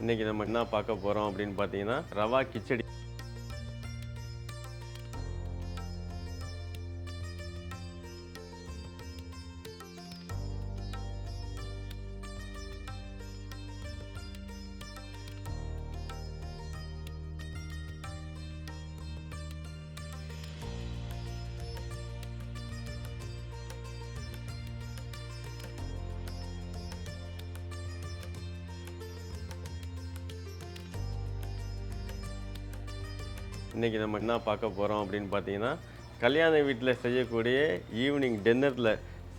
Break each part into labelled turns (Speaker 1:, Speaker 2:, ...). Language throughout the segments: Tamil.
Speaker 1: இன்னைக்கு நம்ம என்ன பார்க்க போகிறோம் அப்படின்னு பார்த்தீங்கன்னா ரவா கிச்சடி. இன்றைக்கி நம்ம என்ன பார்க்க போகிறோம் அப்படின்னு பார்த்தீங்கன்னா கல்யாண வீட்டில் செய்யக்கூடிய ஈவினிங் டின்னரில்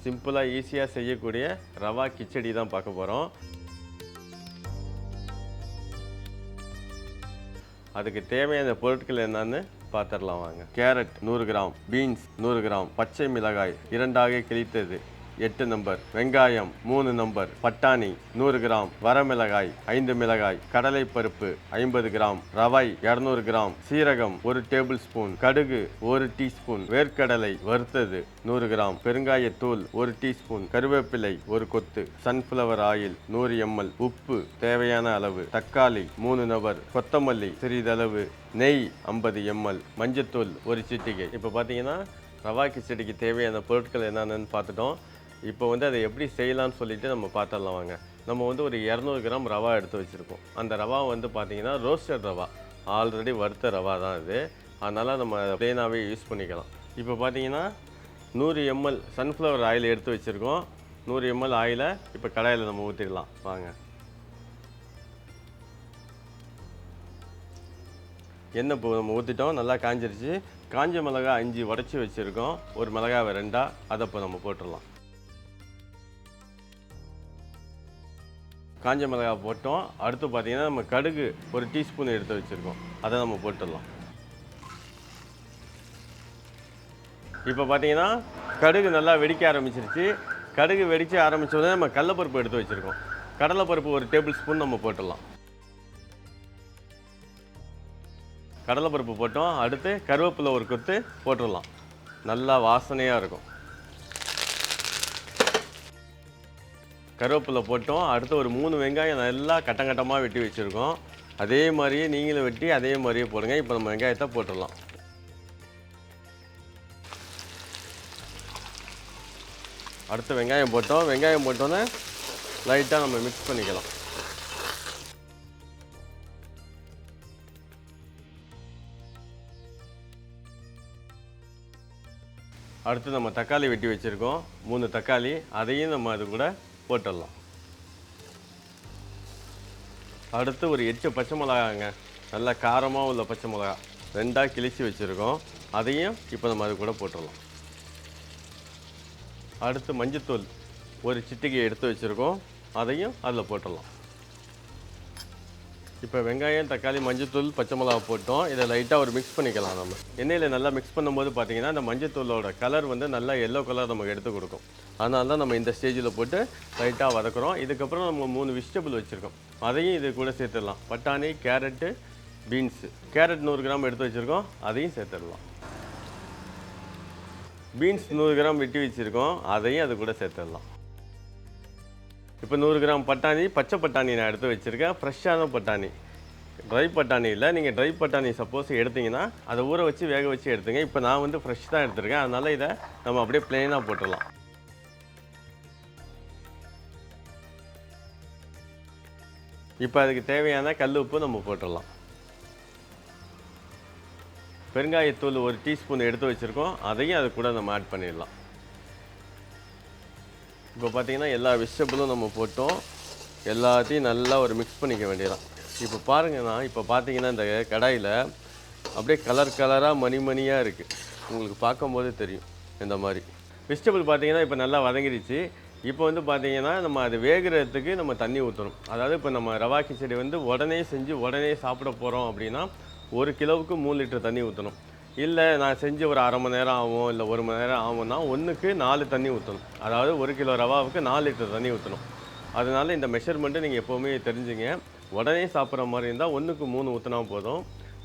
Speaker 1: சிம்பிளாக ஈஸியாக செய்யக்கூடிய ரவா கிச்சடி தான் பார்க்க போகிறோம் அதுக்கு தேவையான பொருட்கள் என்னன்னு பார்த்துடலாம் வாங்க. கேரட் நூறு கிராம் பீன்ஸ் நூறு கிராம் பச்சை மிளகாய் இரண்டாக கிழித்தது. எட்டு நம்பர். வெங்காயம் மூணு நம்பர். பட்டாணி நூறு கிராம். வரமிளகாய் ஐந்து மிளகாய். கடலை பருப்பு ஐம்பது கிராம். ரவை இரநூறு கிராம். சீரகம் ஒரு டேபிள் ஸ்பூன். கடுகு ஒரு டீஸ்பூன். வேர்க்கடலை வறுத்தது நூறு கிராம். பெருங்காயத்தூள் ஒரு டீஸ்பூன். கருவேப்பிலை ஒரு கொத்து. சன்ஃப்ளவர் ஆயில் நூறு எம்எல். உப்பு தேவையான அளவு. தக்காளி மூணு நபர். கொத்தமல்லி சிறிதளவு. நெய் ஐம்பது எம்எல். மஞ்சத்தூள் ஒரு சிட்டிகை. இப்போ பார்த்தீங்கன்னா ரவா கிச்சடிக்கு தேவையான பொருட்கள் என்னென்னு பார்த்துட்டோம் இப்போ வந்து அதை எப்படி செய்யலாம்னு சொல்லிட்டு நம்ம பார்த்துடலாம் வாங்க. நம்ம வந்து ஒரு இரநூறு கிராம் ரவா எடுத்து வச்சுருக்கோம். அந்த ரவா வந்து பார்த்தீங்கன்னா ரோஸ்டட் ரவா. ஆல்ரெடி வறுத்த ரவா தான் இது அதனால் நம்ம ப்ளெயினாகவே யூஸ் பண்ணிக்கலாம். இப்போ பார்த்தீங்கன்னா நூறு எம்எல் சன்ஃப்ளவர் ஆயில் எடுத்து வச்சுருக்கோம். நூறு எம்எல் ஆயிலை இப்போ கடாயில் நம்ம ஊற்றிடலாம் வாங்க. எண்ணெய் இப்போ நம்ம ஊற்றிட்டோம் நல்லா காஞ்சிருச்சு. காஞ்ச மிளகாய் அஞ்சு உடச்சி வச்சுருக்கோம். ஒரு மிளகாவை ரெண்டாக அதை இப்போ நம்ம போட்டுடலாம். காஞ்ச மிளகாய் போட்டோம். அடுத்து பார்த்திங்கன்னா நம்ம கடுகு ஒரு டீஸ்பூன் எடுத்து வச்சுருக்கோம். அதை நம்ம போட்டுடலாம். இப்போ பார்த்தீங்கன்னா கடுகு நல்லா வெடிக்க ஆரம்பிச்சிருச்சு. கடுகு வெடிக்க ஆரம்பித்தோடனே நம்ம கடலப்பருப்பு எடுத்து வச்சுருக்கோம். கடலைப்பருப்பு ஒரு டேபிள் ஸ்பூன் நம்ம போட்டுடலாம். கடலைப்பருப்பு போட்டோம். அடுத்து கருவேப்பிலை ஒரு கொத்து போட்டுடலாம். நல்லா வாசனையாக இருக்கும். கருவேப்பிலை போட்டோம். அடுத்து ஒரு மூணு வெங்காயம் நல்லா கட்டங்கட்டமாக வெட்டி வச்சுருக்கோம். அதே மாதிரியே நீங்களும் வெட்டி அதே மாதிரியே போடுங்க. இப்போ நம்ம வெங்காயத்தை போட்டுடலாம். அடுத்து வெங்காயம் போட்டோம். வெங்காயம் போட்டோன்னே லைட்டாக நம்ம மிக்ஸ் பண்ணிக்கலாம். அடுத்து நம்ம தக்காளி வெட்டி வச்சுருக்கோம். மூணு தக்காளி அதையும் நம்ம அது கூட போட்டுடலாம். அடுத்து ஒரு எட்டு பச்சை மிளகாங்க நல்லா காரமாக உள்ள பச்சை மிளகா ரெண்டாக கிழிச்சு வச்சுருக்கோம். அதையும் இப்போ நம்ம அது கூட போட்டுடலாம். அடுத்து மஞ்சத்தூள் ஒரு சிட்டிகை எடுத்து வச்சுருக்கோம். அதையும் அதில் போட்டுடலாம். இப்போ வெங்காயம் தக்காளி மஞ்சத்தூள் பச்சை மிளகா போட்டோம். இதை லைட்டாக ஒரு மிக்ஸ் பண்ணிக்கலாம் நம்ம. எண்ணெயில் நல்லா மிக்ஸ் பண்ணும்போது பார்த்திங்கன்னா அந்த மஞ்சத்தூளோட கலர் வந்து நல்லா எல்லோ கலர் நமக்கு எடுத்து கொடுக்கும். அதனால தான் நம்ம இந்த ஸ்டேஜில் போட்டு லைட்டாக வதக்குறோம். இதுக்கப்புறம் நம்ம மூணு வெஜிடபிள் வச்சுருக்கோம். அதையும் இது கூட சேர்த்துடலாம். பட்டாணி கேரட்டு பீன்ஸு கேரட் நூறு கிராம் எடுத்து வச்சுருக்கோம். அதையும் சேர்த்துடலாம். பீன்ஸ் நூறு கிராம் வெட்டி வச்சுருக்கோம். அதையும் அது கூட சேர்த்துடலாம். இப்போ நூறு கிராம் பட்டாணி பச்சை பட்டாணி நான் எடுத்து வச்சுருக்கேன். ஃப்ரெஷ்ஷான பட்டாணி. ட்ரை பட்டாணி இல்லை. நீங்கள் ட்ரை பட்டாணி சப்போஸ் எடுத்தீங்கன்னா அதை ஊற வச்சு வேக வச்சு எடுத்துங்க. இப்போ நான் வந்து ஃப்ரெஷ் தான் எடுத்துருக்கேன். அதனால் இதை நம்ம அப்படியே ப்ளெயினாக போட்டுடலாம். இப்போ அதுக்கு தேவையான கல் உப்பு நம்ம போட்டுடலாம். பெருங்காயத்தூள் ஒரு டீஸ்பூன் எடுத்து வச்சுருக்கோம். அதையும் அது கூட நம்ம ஆட் பண்ணிடலாம். இப்போ பார்த்தீங்கன்னா எல்லா வெஜிடபிளும் நம்ம போட்டோம். எல்லாத்தையும் நல்லா ஒரு மிக்ஸ் பண்ணிக்க வேண்டியதான் இப்போ பாருங்கன்னா இப்போ பார்த்தீங்கன்னா இந்த கடாயில் அப்படியே கலர் கலராக மணி மணியாக இருக்குது உங்களுக்கு பார்க்கும்போதே தெரியும் இந்த மாதிரி. வெஜிடபிள் பார்த்தீங்கன்னா இப்போ நல்லா வதங்கிடுச்சு. இப்போ வந்து பார்த்தீங்கன்னா நம்ம அது வேகிறதுக்கு நம்ம தண்ணி ஊற்றணும் அதாவது இப்போ நம்ம ரவா கிச்சடி வந்து உடனே செஞ்சு உடனே சாப்பிட போகிறோம் அப்படின்னா ஒரு கிலோவுக்கு மூணு லிட்டர் தண்ணி ஊற்றணும் இல்லை நான் செஞ்சு ஒரு அரை மணி நேரம் ஆகும் இல்லை ஒரு மணி நேரம் ஆகும்னா ஒன்றுக்கு நாலு தண்ணி ஊற்றணும் அதாவது ஒரு கிலோ ரவாவுக்கு நாலு லிட்டர் தண்ணி ஊற்றணும் அதனால இந்த மெஷர்மெண்ட்டு நீங்கள் எப்போவுமே தெரிஞ்சுங்க. உடனே சாப்பிட்ற மாதிரி இருந்தால் ஒன்றுக்கு மூணு ஊற்றினா போதும்.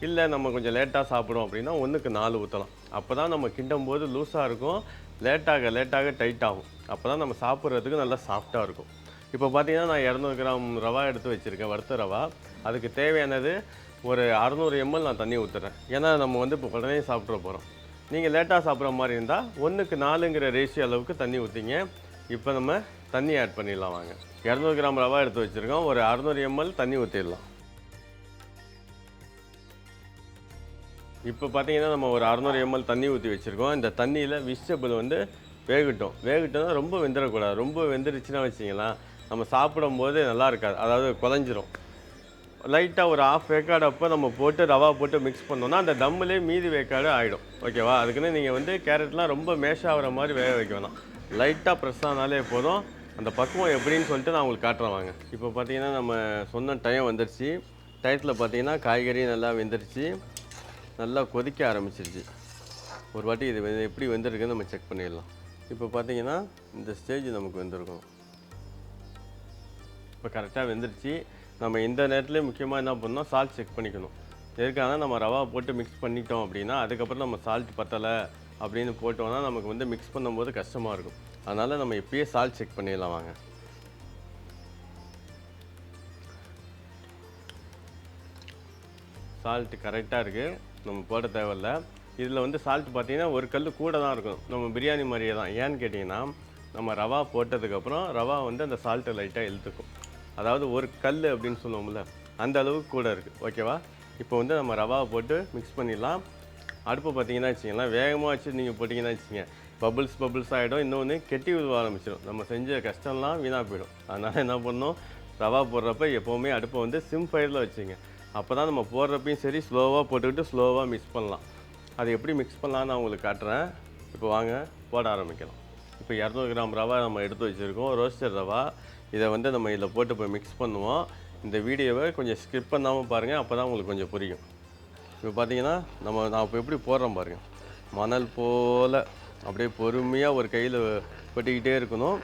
Speaker 1: இல்லை நம்ம கொஞ்சம் லேட்டாக சாப்பிடும் அப்படின்னா ஒன்றுக்கு நாலு ஊற்றலாம் அப்போ தான் நம்ம கிண்டும் போது லூஸாக இருக்கும். லேட்டாக லேட்டாக டைட் ஆகும். அப்போ தான் நம்ம சாப்பிட்றதுக்கு நல்லா சாஃப்டாக இருக்கும். இப்போ பார்த்தீங்கன்னா நான் இரநூறு கிராம் ரவா எடுத்து வச்சுருக்கேன் வறுத்த ரவா. அதுக்கு தேவையானது ஒரு அறநூறு எம்எல் நான் தண்ணி ஊற்றுறேன் ஏன்னா நம்ம வந்து இப்போ உடனே சாப்பிட்ற போகிறோம் நீங்கள் லேட்டாக சாப்பிட்ற மாதிரி இருந்தால் ஒன்றுக்கு நாலுங்கிற ரேஷியோ அளவுக்கு தண்ணி ஊற்றிங்க இப்போ நம்ம தண்ணி ஆட் பண்ணிடலாம் வாங்க. இரநூறு கிராம் ரவா எடுத்து வச்சுருக்கோம். ஒரு அறநூறு எம்எல் தண்ணி ஊற்றிடலாம் இப்போ பார்த்தீங்கன்னா நம்ம ஒரு அறநூறு எம்எல் தண்ணி ஊற்றி வச்சுருக்கோம். இந்த தண்ணியில் வெஜிடபிள் வந்து வேகட்டும். வேகட்டும்னா ரொம்ப வெந்துடக்கூடாது ரொம்ப வெந்துருச்சுன்னா வச்சிங்களேன் நம்ம சாப்பிடும்போது நல்லா இருக்காது. அதாவது குழஞ்சிரும். லைட்டாக ஒரு ஆஃப் வேக்காடு அப்போ நம்ம போட்டு ரவா போட்டு மிக்ஸ் பண்ணோன்னா அந்த தம்மிலே மீதி வேக்காடு ஆகிடும் ஓகேவா அதுக்குன்னு நீங்கள் வந்து கேரட்லாம் ரொம்ப மேஷ் ஆகிற மாதிரி வேக வைக்க வேணாம் லைட்டாக ப்ரெஸ் ஆனாலே போதும். அந்த பக்குவம் எப்படின்னு சொல்லிட்டு நான் உங்களுக்கு காட்டுறேன் வாங்க. இப்போ பார்த்தீங்கன்னா நம்ம சொன்ன டைம் வந்துருச்சு. டயத்தில் பார்த்தீங்கன்னா காய்கறி நல்லா வெந்துருச்சு. நல்லா கொதிக்க ஆரம்பிச்சிருச்சு. ஒரு வாட்டி இது எப்படி வெந்திருக்குன்னு நம்ம செக் பண்ணிடலாம். இப்போ பார்த்தீங்கன்னா இந்த ஸ்டேஜ் நமக்கு வெந்திருக்கும். இப்போ கரெக்டாக வெந்துருச்சு. நம்ம இந்த நேரத்தில் முக்கியமாக என்ன பண்ணணும்? சால்ட் செக் பண்ணிக்கணும். எதுக்காக நம்ம ரவா போட்டு மிக்ஸ் பண்ணிட்டோம் அப்படின்னா அதுக்கப்புறம் நம்ம சால்ட் பத்தலை அப்படின்னு போட்டோம்னா நமக்கு வந்து மிக்ஸ் பண்ணும்போது கஷ்டமாக இருக்கும். அதனால் நம்ம இப்பயே சால்ட் செக் பண்ணிடலாம் வாங்க. சால்ட்டு கரெக்டாக இருக்குது நம்ம போட தேவையில்ல. இதில் வந்து சால்ட் பார்த்தீங்கன்னா ஒரு கல் கூட தான் இருக்கும். நம்ம பிரியாணி மாதிரியே தான். ஏன்னு கேட்டிங்கன்னா நம்ம ரவா போட்டதுக்கப்புறம் ரவா வந்து அந்த சால்ட்டு லைட்டாக இழுத்துக்கும். அதாவது ஒரு கல் அப்படின்னு சொல்லுவோம்ல அந்த அளவுக்கு கூட இருக்குது ஓகேவா இப்போ வந்து நம்ம ரவாவை போட்டு மிக்ஸ் பண்ணிடலாம். அடுப்பு பார்த்தீங்கன்னா வச்சிங்களேன் வேகமாக வச்சு நீங்கள் போட்டிங்கன்னா வச்சுங்க பபுள்ஸ் பபுள்ஸ் ஆகிடும் இன்னொன்று கெட்டி விழுவ ஆரம்பிச்சிடும். நம்ம செஞ்ச கஷ்டம்லாம் வீணாக போயிடும். அதனால் என்ன பண்ணணும்? ரவா போடுறப்ப எப்போவுமே அடுப்பை வந்து சிம் ஃபயரில் வச்சுங்க அப்போ தான் நம்ம போடுறப்பையும் சரி ஸ்லோவாக போட்டுக்கிட்டு ஸ்லோவாக மிக்ஸ் பண்ணலாம். அது எப்படி மிக்ஸ் பண்ணலான்னு நான் உங்களுக்கு காட்டுறேன். இப்போ வாங்க போட ஆரம்பிக்கலாம். இப்போ இரநூறு கிராம் ரவா நம்ம எடுத்து வச்சுருக்கோம். ரோஸ்டர் ரவா. இதை வந்து நம்ம இதில் போட்டு இப்போ மிக்ஸ் பண்ணுவோம். இந்த வீடியோவை கொஞ்சம் ஸ்கிப் பண்ணாமல் பாருங்கள் அப்போ தான் உங்களுக்கு கொஞ்சம் புரியும். இப்போ பார்த்தீங்கன்னா நம்ம நான் இப்போ எப்படி போடுறோம் பாருங்கள் மணல் போல் அப்படியே பொறுமையாக ஒரு கையில் கொட்டிக்கிட்டே இருக்கணும்.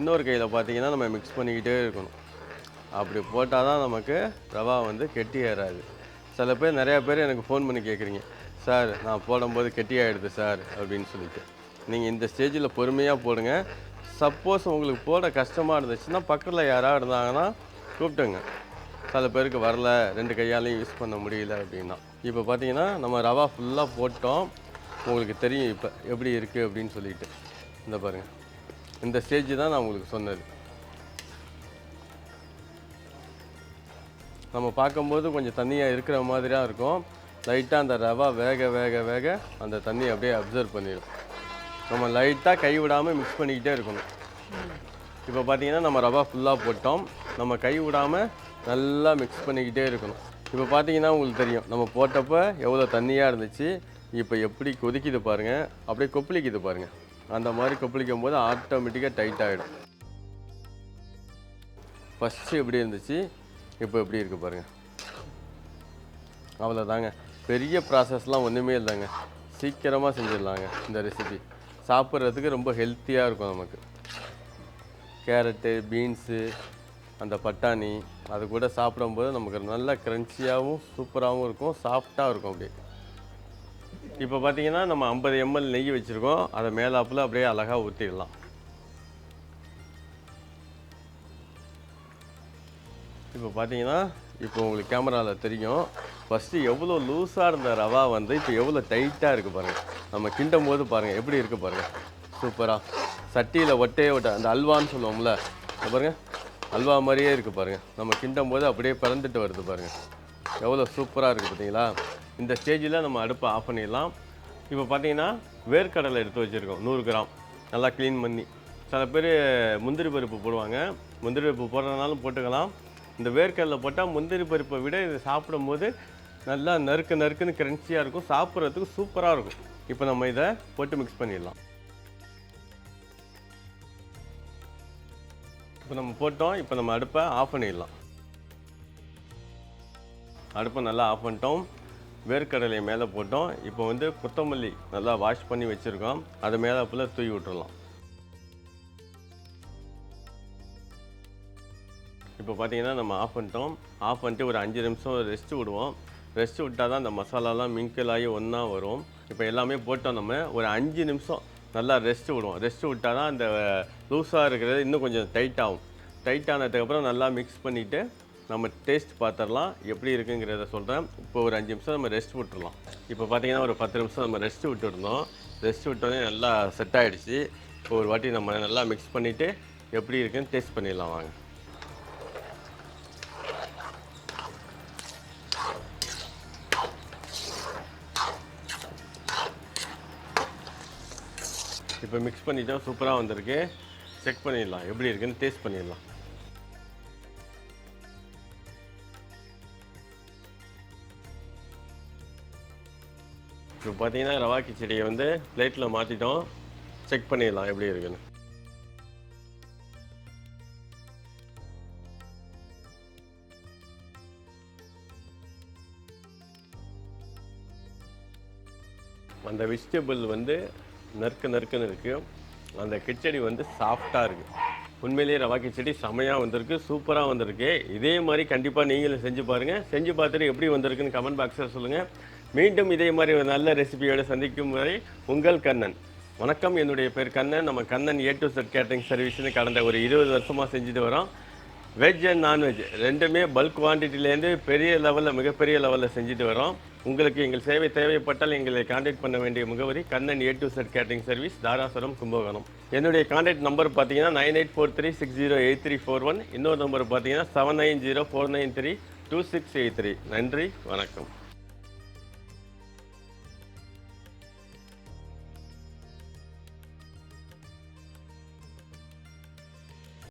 Speaker 1: இன்னொரு கையில் பார்த்தீங்கன்னா நம்ம மிக்ஸ் பண்ணிக்கிட்டே இருக்கணும். அப்படி போட்டால் தான் நமக்கு ரவா வந்து கெட்டி ஏறாது. சில பேர் நிறையா பேர் எனக்கு ஃபோன் பண்ணி கேட்குறீங்க சார் நான் போடும்போது கெட்டி ஆகிடுது சார் அப்படின்னு சொல்லிட்டு. நீங்கள் இந்த ஸ்டேஜில் பொறுமையாக போடுங்க. சப்போஸ் உங்களுக்கு போட கஷ்டமாக இருந்துச்சுன்னா பக்கத்தில் யாராவது இருந்தாங்கன்னா கூப்பிட்டுங்க. சில பேருக்கு வரல ரெண்டு கையாலையும் யூஸ் பண்ண முடியல அப்படின்னா. இப்போ பார்த்தீங்கன்னா நம்ம ரவா ஃபுல்லாக போட்டோம். உங்களுக்கு தெரியும் இப்போ எப்படி இருக்குது அப்படின்னு சொல்லிட்டு. இந்த பாருங்கள் இந்த ஸ்டேஜ் தான் நான் உங்களுக்கு சொன்னது. நம்ம பார்க்கும்போது கொஞ்சம் தண்ணியாக இருக்கிற மாதிரியாக இருக்கும். லைட்டாக அந்த ரவா வேக வேக வேக அந்த தண்ணியை அப்படியே அப்சர்வ் பண்ணிடும் நம்ம லைட்டாக கை விடாமல் மிக்ஸ் பண்ணிக்கிட்டே இருக்கணும். இப்போ பார்த்தீங்கன்னா நம்ம ரவா ஃபுல்லாக போட்டோம். நம்ம கை விடாமல் நல்லா மிக்ஸ் பண்ணிக்கிட்டே இருக்கணும். இப்போ பார்த்தீங்கன்னா உங்களுக்கு தெரியும். நம்ம போட்டப்போ எவ்வளோ தண்ணியாக இருந்துச்சு. இப்போ எப்படி கொதிக்குது பாருங்கள் அப்படியே கொப்பளிக்குது பாருங்கள் அந்த மாதிரி கொப்பளிக்கும் போது ஆட்டோமேட்டிக்காக டைட் ஆகிடும் ஃபஸ்ட்டு எப்படி இருந்துச்சு? இப்போ எப்படி இருக்குது பாருங்கள் அவ்வளோதாங்க பெரிய ப்ராசஸ்லாம் ஒன்றுமே இல்லைங்க. சீக்கிரமாக செஞ்சிடலாங்க இந்த ரெசிபி சாப்பிட்றதுக்கு ரொம்ப ஹெல்த்தியாக இருக்கும் நமக்கு. கேரட்டு பீன்ஸு அந்த பட்டாணி அது கூட சாப்பிடும்போது நமக்கு நல்ல க்ரன்ச்சியாகவும் சூப்பராகவும் இருக்கும் சாஃப்டாக இருக்கும் அப்படியே. இப்போ பார்த்தீங்கன்னா நம்ம ஐம்பது எம்எல் நெய் வச்சுருக்கோம். அதை மேலாப்பில் அப்படியே அழகாக ஊற்றிடலாம் இப்போ பார்த்தீங்கன்னா இப்போ உங்களுக்கு கேமராவில் தெரியும். ஃபஸ்ட்டு எவ்வளோ லூஸாக இருந்த ரவா வந்து இப்போ எவ்வளோ டைட்டாக இருக்குது பாருங்கள் நம்ம கிண்டும் போது பாருங்கள் எப்படி இருக்குது பாருங்கள் சூப்பராக சட்டியில் ஒட்டே ஒட்ட அந்த அல்வான்னு சொல்லுவோம்ல பாருங்கள் அல்வா மாதிரியே இருக்குது பாருங்கள் நம்ம கிண்டும் போது அப்படியே பிறந்துட்டு வருது பாருங்கள் எவ்வளோ சூப்பராக இருக்குது பார்த்தீங்களா இந்த ஸ்டேஜில் நம்ம அடுப்பை ஆஃப் பண்ணிடலாம். இப்போ பார்த்தீங்கன்னா வேர்க்கடலை எடுத்து வச்சுருக்கோம் நூறு கிராம். நல்லா க்ளீன் பண்ணி. சில பேர் முந்திரி பருப்பு போடுவாங்க. முந்திரி பருப்பு போடுறதுனாலும் போட்டுக்கலாம். இந்த வேர்க்கடலை போட்டால் முந்திரி பருப்பை விட இதை சாப்பிடும்போது நல்லா நறுக்கு நறுக்குன்னு கிரன்ச்சியாக இருக்கும். சாப்பிட்றதுக்கு சூப்பராக இருக்கும். இப்போ நம்ம இதை போட்டு மிக்ஸ் பண்ணிடலாம். இப்போ நம்ம போட்டோம். இப்போ நம்ம அடுப்பை ஆஃப் பண்ணிடலாம். அடுப்பை நல்லா ஆஃப் பண்ணிட்டோம். வேர்க்கடலையை மேலே போட்டோம். இப்போ வந்து கொத்தமல்லி நல்லா வாஷ் பண்ணி வச்சுருக்கோம். அது மேலே ஃபுல்லாக தூவி விட்டுறலாம். இப்போ பார்த்தீங்கன்னா நம்ம ஆஃப் பண்ணிட்டோம். ஆஃப் பண்ணிட்டு ஒரு அஞ்சு நிமிஷம் ரெஸ்ட் விடுவோம். ரெஸ்ட் விட்டால் தான் அந்த மசாலாலாம் மிங்கிள் ஆகி ஒன்றா வரும். இப்போ எல்லாமே போட்டோம் நம்ம. ஒரு அஞ்சு நிமிஷம் நல்லா ரெஸ்ட் விடுவோம். ரெஸ்ட் விட்டால் தான் அந்த லூஸாக இருக்கிறது இன்னும் கொஞ்சம் டைட் ஆகும். டைட் ஆனதுக்கப்புறம் நல்லா மிக்ஸ் பண்ணிவிட்டு நம்ம டேஸ்ட் பார்த்துடலாம் எப்படி இருக்குங்கிறத சொல்கிறேன் இப்போ ஒரு அஞ்சு நிமிஷம் நம்ம ரெஸ்ட் விட்டுடலாம் இப்போ பார்த்தீங்கன்னா ஒரு பத்து நிமிஷம் நம்ம ரெஸ்ட் விட்டுருந்தோம். ரெஸ்ட் விட்டோடனே நல்லா செட் ஆகிடுச்சு இப்போ ஒரு வாட்டி நம்ம நல்லா மிக்ஸ் பண்ணிவிட்டு எப்படி இருக்குன்னு டேஸ்ட் பண்ணிடலாம் வாங்க. இப்போ மிக்ஸ் பண்ணிட்டோம். சூப்பராக வந்திருக்கு. செக் பண்ணிடலாம். எப்படி இருக்குன்னு டேஸ்ட் பண்ணிடலாம். இப்போ பார்த்தீங்கன்னா ரவா கிச்சடியை வந்து பிளேட்டில் மாற்றிட்டோம் செக் பண்ணிடலாம் எப்படி இருக்குன்னு. அந்த வெஜிடபிள் வந்து நறுக்க நறுக்குன்னு இருக்குது அந்த கிச்சடி வந்து சாஃப்டாக இருக்குது உண்மையிலேயே ரவா கிச்சடி செமையாக வந்திருக்கு சூப்பராக வந்திருக்கு. இதே மாதிரி கண்டிப்பாக நீங்களும் செஞ்சு பாருங்கள் செஞ்சு பார்த்துட்டு எப்படி வந்திருக்குன்னு கமெண்ட் பாக்ஸில் சொல்லுங்கள் மீண்டும் இதே மாதிரி ஒரு நல்ல ரெசிபியோடு சந்திக்கும் வரை உங்கள் கண்ணன். வணக்கம். என்னுடைய பேர் கண்ணன். நம்ம Kannan A to Z catering சர்வீஸ்னு கடந்த ஒரு இருபது வருஷமாக செஞ்சுட்டு வரோம். வெஜ் அண்ட் நான்வெஜ் ரெண்டுமே பல்க் குவான்டிட்டிலேருந்து பெரிய லெவலில் மிகப்பெரிய லெவலில் செஞ்சுட்டு வரோம். உங்களுக்கு எங்கள் சேவை தேவைப்பட்டால் எங்களை காண்டாக்ட் பண்ண வேண்டிய முகவரி Kannan A to Z catering service Darasuram Kumbakonam. என்னுடைய காண்டாக்ட் நம்பர் பார்த்தீங்கன்னா nine eight four three six zero eight three four one இன்னொரு நம்பர் பார்த்தீங்கன்னா seven nine zero four nine three two six eight three நன்றி வணக்கம்.